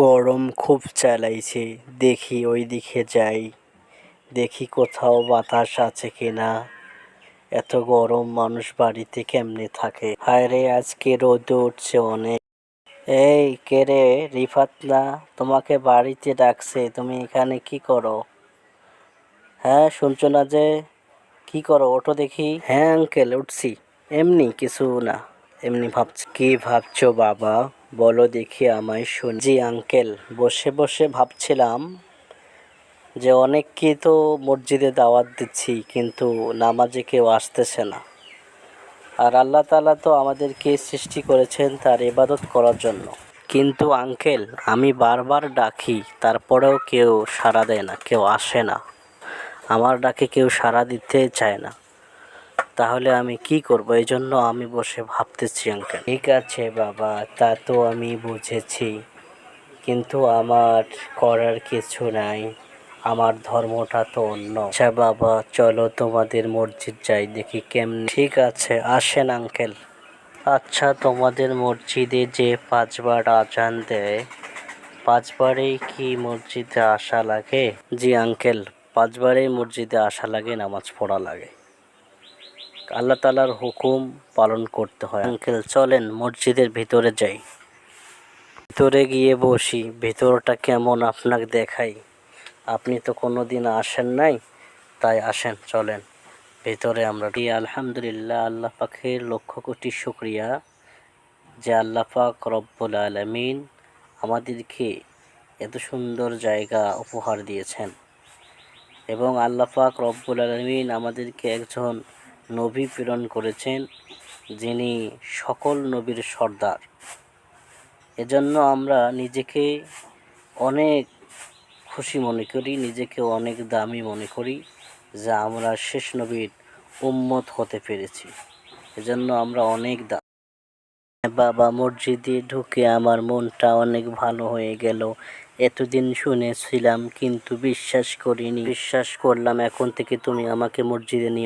গরম খুব চালাইছে, দেখি ওই দিকে যাই, দেখি কোথাও বাতাস আছে কিনা। এত গরম মানুষ বাড়িতে কেমনে থাকে? হায় রে আজকে রোদ উঠছে অনেক। এই, কে রে? রিফাত না তোমাকে বাড়িতে ডাকছে, তুমি এখানে কি করো? হ্যাঁ শুনছো না যে, কি করো? ওঠো দেখি। হ্যাঁ আঙ্কেল, উঠছি। এমনি, কিছু না। এমনি ভাবছি। কি ভাবছ বাবা? বলো দেখি আমায় শুন। জি, আঙ্কেল। বসে বসে ভাবছিলাম যে অনেককে তো মসজিদে দাওয়াত দিচ্ছি, কিন্তু নামাজে কেউ আসতেছে না। আর আল্লাহ তালা তো আমাদেরকে সৃষ্টি করেছেন তার ইবাদত করার জন্য। কিন্তু আঙ্কেল, আমি বারবার ডাকি, তারপরেও কেউ সাড়া দেয় না, কেউ আসে না। আমার ডাকে কেউ সাড়া দিতে চায় না। তাহলে আমি কি করব? এই জন্য আমি বসে ভাবতেছি, আঙ্কেল। ঠিক আছে, বাবা, তা তো আমি বুঝেছি। কিন্তু আমার করার কিছু নাই। আমার ধর্মটা তো অন্য। আচ্ছা বাবা, চলো তোমাদের মসজিদ যাই, দেখি কেমন। ঠিক আছে, আসেন, আঙ্কেল। আচ্ছা তোমাদের মসজিদে যে পাঁচবার আজান দেয়, পাঁচবারেই কি মসজিদে আসা লাগে? জি, আঙ্কেল, পাঁচবারেই মসজিদে আসা লাগে, নামাজ পড়া লাগে। আল্লাহ তালার হুকুম পালন করতে হয়। আঙ্কেল, চলেন মসজিদের ভিতরে যাই। ভিতরে গিয়ে বসি, ভিতরটা কেমন আপনাকে দেখাই। আপনি তো কোনো দিন আসেন নাই, তাই আসেন, চলেন। ভিতরে আমরা আলহামদুলিল্লাহ, আল্লাহ পাখের লক্ষ কোটি শুক্রিয়া যে আল্লাহ পাক রব্বুল আলমিন আমাদেরকে এত সুন্দর জায়গা উপহার দিয়েছেন। এবং আল্লাহ পাক রব্বুল আলমিন আমাদেরকে একজন নবী প্রেরণ করেছেন, যিনি সকল নবীর সর্দার। এজন্য আমরা নিজেকে অনেক খুশি মনে করি, নিজেকে অনেক দামি মনে করি যে আমরা শেষ নবীর উম্মত হতে পেরেছি। এজন্য আমরা অনেক দা বাবা মসজিদে ঢুকে আমার মনটা অনেক ভালো হয়ে গেল। এতদিন শুনেছিলাম, কিন্তু বিশ্বাস করিনি। বিশ্বাস করলাম, এখন থেকে তুমি আমাকে মসজিদে নিয়ে